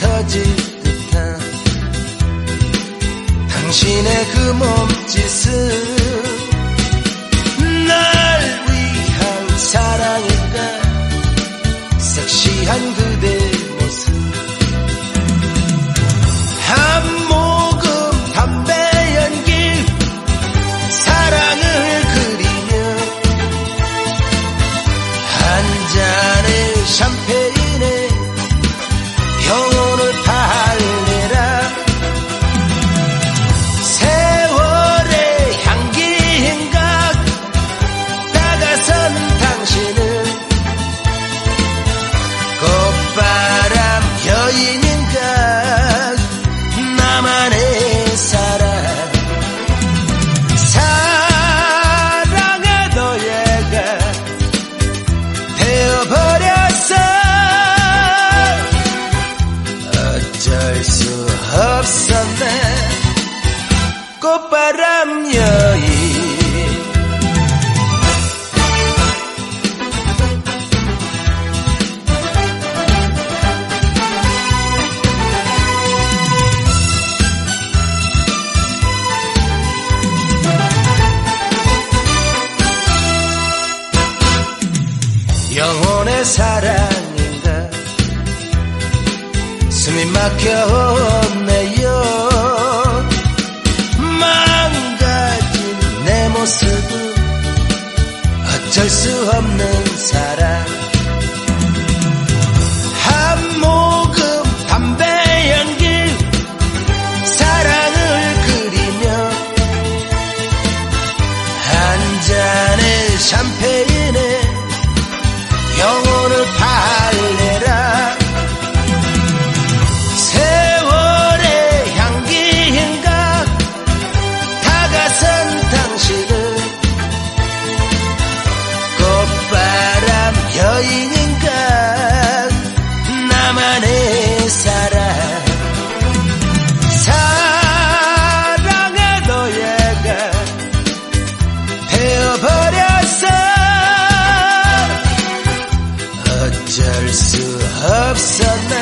터질 듯한 당신의 그 몸짓은 날 위한 사랑일까 섹시한 그대 수 없었네 꽃바람 여인 영혼의 사랑인가 숨이 막혀오네요. 망가진 내 모습은 어쩔 수 없는 사랑. 한 모금 담배 연기 사랑을 그리며 한 잔의 샴페인 없었네